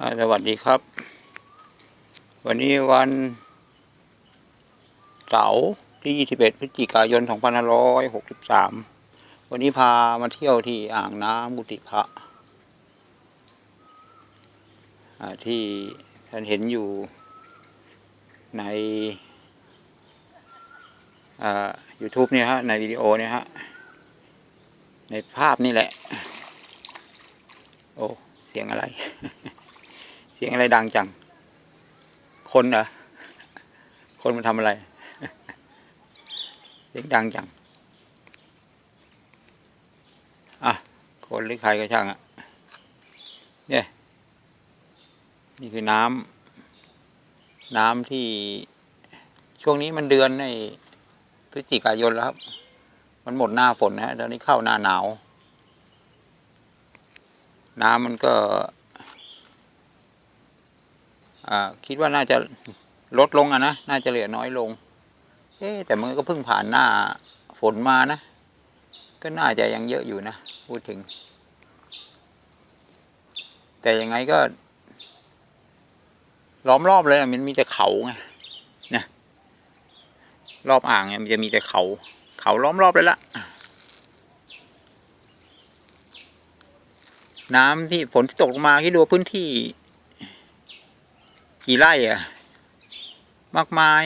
สวัสดีครับ วันนี้วันเสาร์ที่ 21 พฤศจิกายน 2563 วันนี้พามาเที่ยวที่อ่างน้ำกุติพระที่ท่านเห็นอยู่ในอ่า YouTube เนี่ยฮะ ในวิดีโอเนี่ยฮะ ในภาพนี่แหละ โอ้ เสียงอะไร สียงอะไรดังจัง คนเหรอ คนมันทำอะไร เสียงดังจัง อะ คนหรือใครก็ช่างอะ เนี่ย นี่คือน้ำ น้ำที่ช่วงนี้มันเดือนในพฤศจิกายนแล้วครับ มันหมดหน้าฝนนะตอนนี้เข้าหน้าหนาว น้ำมันก็ คิดว่าน่าจะลดลงอะนะ น่าจะเหลือน้อยลง เอ๊แต่มันก็เพิ่งผ่านหน้าฝนมานะ ก็น่าจะยังเยอะอยู่นะ พูดถึง แต่ยังไงก็ ล้อมรอบเลยอะมันมีแต่เขาไงนะรอบอ่างเนี่ยมันจะมีแต่เขา เขาล้อมรอบเลยละน้ำที่ฝนที่ตกลงมาคิดดูพื้นที่ กี่ไร่อะมากมาย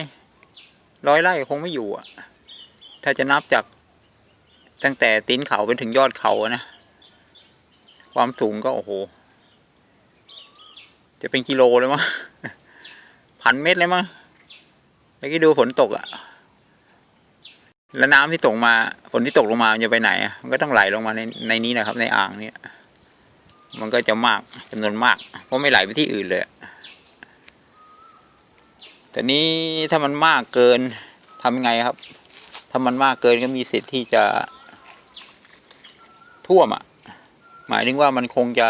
ร้อยไร่คงไม่อยู่อะถ้าจะนับจากตั้งแต่ตีนเขาไปถึงยอดเขาอะนะความสูงก็โอ้โห จะเป็นกิโลเลยมั้งพันเมตรเลยมั้งแล้วก็ดูฝนตกอะแล้วน้ำที่ตกมาฝนที่ตกลงมามันจะไปไหนอะมันก็ต้องไหลลงมาในในนี้นะครับ ในอ่างเนี้ยมันก็จะมากจำนวนมาก เพราะไม่ไหลไปที่อื่นเลยอะ แต่นี้ถ้ามันมากเกินทำยังไงครับ ถ้ามันมากเกินก็มีสิทธิ์ที่จะท่วมอะ หมายถึงว่ามันคงจะ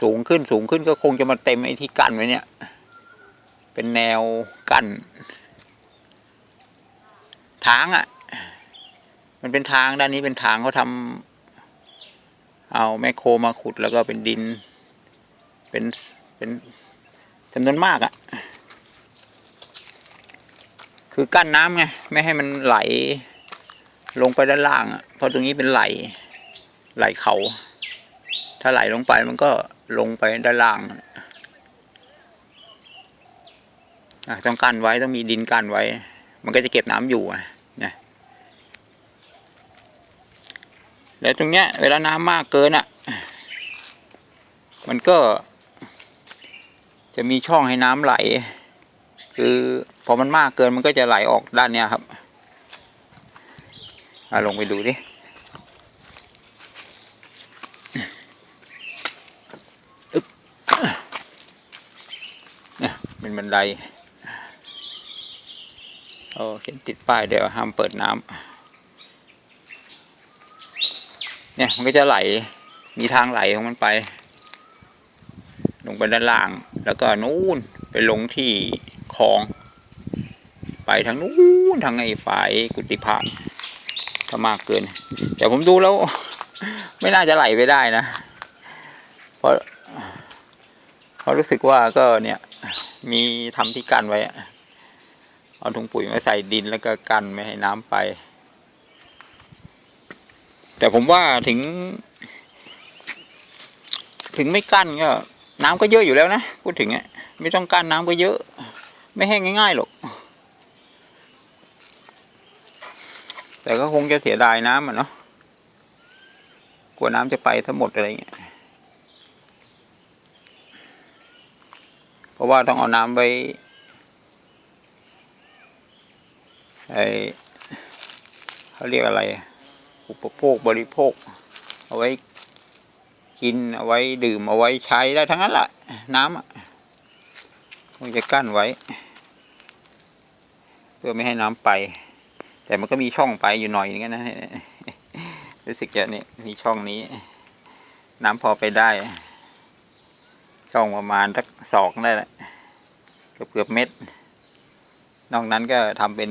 สูงขึ้นสูงขึ้นก็คงจะมาเต็มไอ้ที่กั้นไว้เนี่ย เป็นแนวกั้นทางอะ มันเป็นทางด้านนี้เป็นทางเขาทำเอาแมคโครมาขุดแล้วก็เป็นดิน เป็นเป็นจำนวนมากอะ คือกั้นน้ำไงไม่ให้มันไหล ลงไปด้านล่างอะเพราะตรงนี้เป็นไหลไหลเขา ถ้าไหลลงไปมันก็ลงไปด้านล่างอะต้องกั้นไว้ต้องมีดินกั้นไว้ มันก็จะเก็บน้ำอยู่อะนะแล้วตรงเนี้ย เวลาน้ำมากเกินอะ มันก็ จะมีช่องให้น้ำไหล คือ พอมันมากเกินมันก็จะไหลออกด้านเนี้ยครับอาลงไปดูดิเนี่ยเป็นบันไดโอ้เขียนติดป้ายเดี๋ยวห้ามเปิดน้ำเนี่ยมันก็จะไหลมีทางไหลของมันไป ลงไปด้านล่าง แล้วก็นู้นไปลงที่คลอง ทางนู้นทางไอ้ฝ่ายกุฏิพระถ้ามากเกิน แต่ผมดูแล้ว ไม่น่าจะไหลไปได้นะ เพราะเพราะรู้สึกว่าก็เนี่ย มีทำที่กั้นไว้อะเอาถุงปุ๋ยมาใส่ดินแล้วก็กั้นไม่ให้น้ำไป แต่ผมว่าถึง ถึงไม่กั้นก็น้ำก็เยอะอยู่แล้วนะพูดถึงอะไม่ต้องกั้นน้ำก็เยอะ ไม่แห้งง่ายๆหรอก แต่ก็คงจะเสียดายน้ำอะเนาะกลัวน้ำจะไปทั้งหมดอะไรเงี้ยเพราะว่าต้องเอาน้ำไว้ไอเขาเรียกอะไร อุปโภคบริโภค เอาไว้กินเอาไว้ดื่มเอาไว้ใช้ได้ทั้งนั้นแหละน้ำอะคงจะกั้นไว้ เพื่อไม่ให้น้ำไป แต่มันก็มีช่องไปอยู่หน่อยนึงนะรู้สึกจะนี่มีช่องนี้ น้ำพอไปได้ ช่องประมาณสักศอกได้แหละเกือบเกือบเม็ด นอกนั้นก็ทำเป็น